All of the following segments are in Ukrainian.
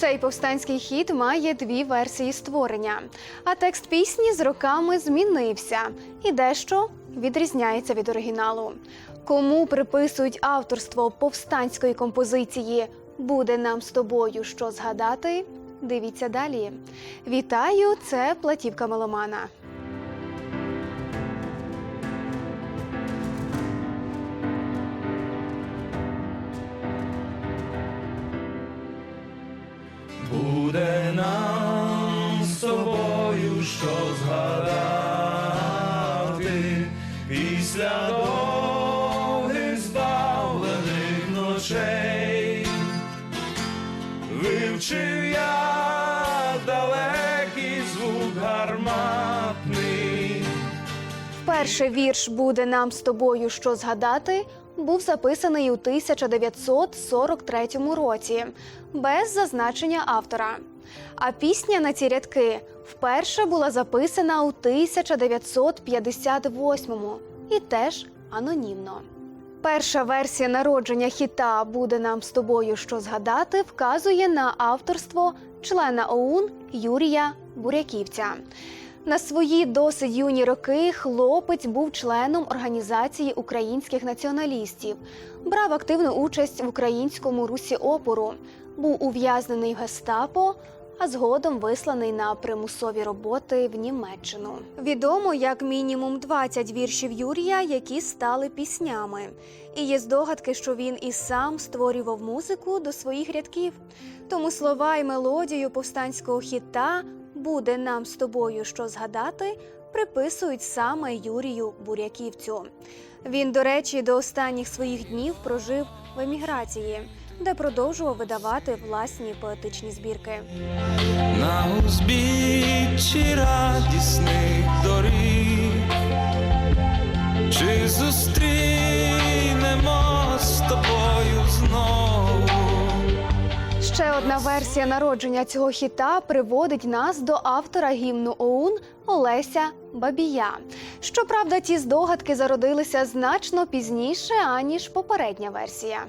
Цей повстанський хід має дві версії створення, а текст пісні з роками змінився і дещо відрізняється від оригіналу. Кому приписують авторство повстанської композиції Буде нам з тобою що згадати? Дивіться далі. Вітаю! Це платівка меломана. Буде нам з тобою що згадати після довгих збавлених ночей. Вивчив я далекий звук гарматний. Перший вірш буде нам з тобою що згадати. Був записаний у 1943 році без зазначення автора. А пісня на ці рядки вперше була записана у 1958-му і теж анонімно. Перша версія народження хіта Буде нам з тобою що згадати вказує на авторство члена ОУН Юрія Буряківця. На свої досить юні роки хлопець був членом організації українських націоналістів, брав активну участь в українському русі опору, був ув'язнений в гестапо, а згодом висланий на примусові роботи в Німеччину. Відомо як мінімум 20 віршів Юрія, які стали піснями. І є здогадки, що він і сам створював музику до своїх рядків. Тому слова і мелодію повстанського хіта буде нам з тобою що згадати, приписують саме Юрію Буряківцю. Він, до речі, до останніх своїх днів прожив в еміграції, де продовжував видавати власні поетичні збірки. На узбіччі радісних доріг, чи зустрінемо з тобою знову? Ще одна версія народження цього хіта приводить нас до автора гімну ОУН Олеся Бабія. Щоправда, ті здогадки зародилися значно пізніше, аніж попередня версія.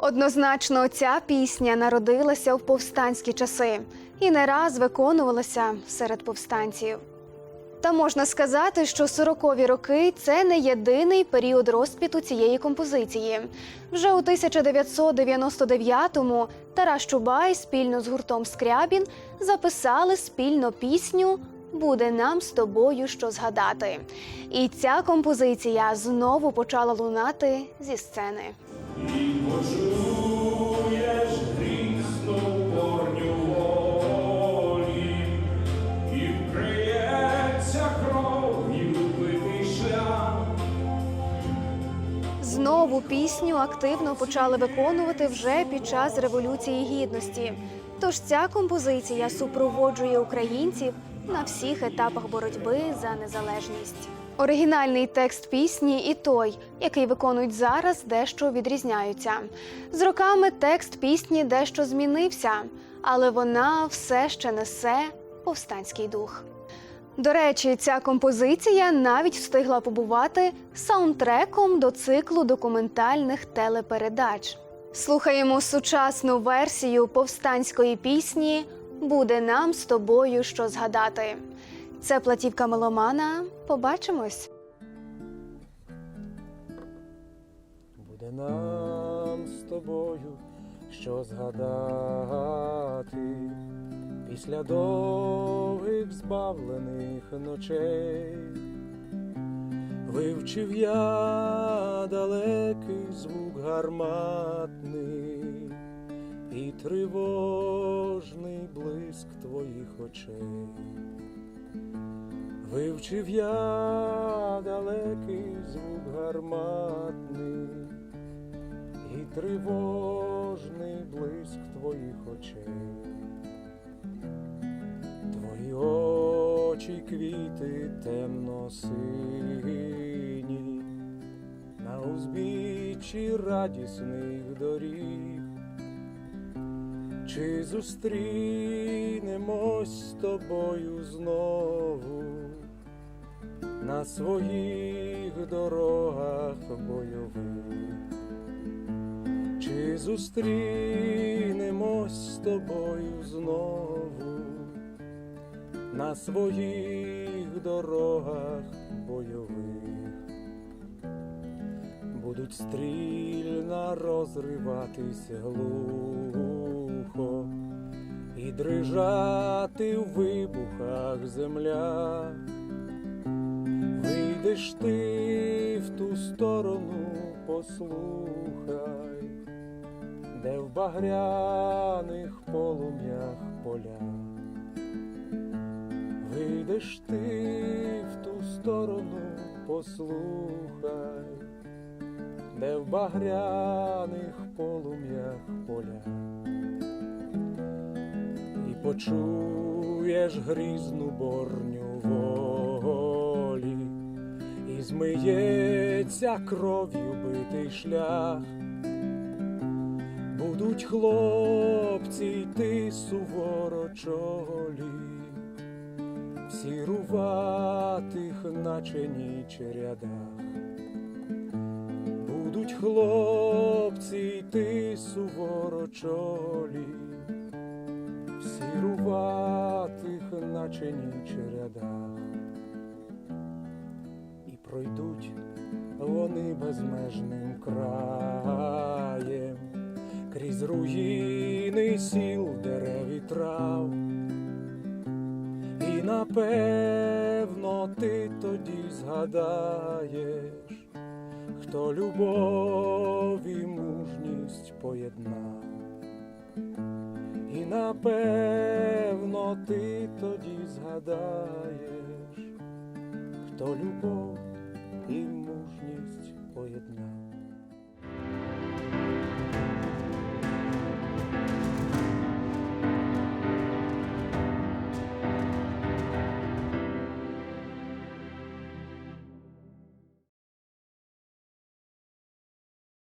Однозначно, ця пісня народилася в повстанські часи і не раз виконувалася серед повстанців. Та можна сказати, що 40-ві роки це не єдиний період розквіту цієї композиції. Вже у 1999-му Тарас Чубай спільно з гуртом Скрябін записали спільно пісню Буде нам з тобою що згадати. І ця композиція знову почала лунати зі сцени. Знову пісню активно почали виконувати вже під час Революції Гідності. Тож ця композиція супроводжує українців на всіх етапах боротьби за незалежність. Оригінальний текст пісні і той, який виконують зараз, дещо відрізняються. З роками текст пісні дещо змінився, але вона все ще несе повстанський дух. До речі, ця композиція навіть встигла побувати саундтреком до циклу документальних телепередач. Слухаємо сучасну версію повстанської пісні Буде нам з тобою що згадати. Це платівка меломана. Побачимось. Буде нам з тобою що згадати після довгих збавлених ночей. Вивчив я далекий звук гарматний і тривожний блиск твоїх очей. Вивчив я далекий звук гарматний і тривожний блиск твоїх очей. Очі квіти темно-сині, на узбіччі радісних доріг. Чи зустрінемось з тобою знову на своїх дорогах бойових? Чи зустрінемось з тобою знову на своїх дорогах бойових будуть стрільно розриватись глухо і дрижати в вибухах земля. Вийдеш ти в ту сторону, послухай, де в багряних полум'ях поля. Вийдеш ти в ту сторону, послухай, де в багряних полум'ях поля. І почуєш грізну борню волі, і змиється кров'ю битий шлях. Будуть хлопці йти суворо чолі, сіруватих, наче ніч рядах. Будуть хлопці йти суворо чолі, сіруватих, наче ніч рядах. І пройдуть вони безмежним краєм, крізь руїни сіл, дерев і трав. І напевно ти тоді згадаєш, хто любов і мужність поєднав. І напевно ти тоді згадаєш, хто любов і мужність поєднав.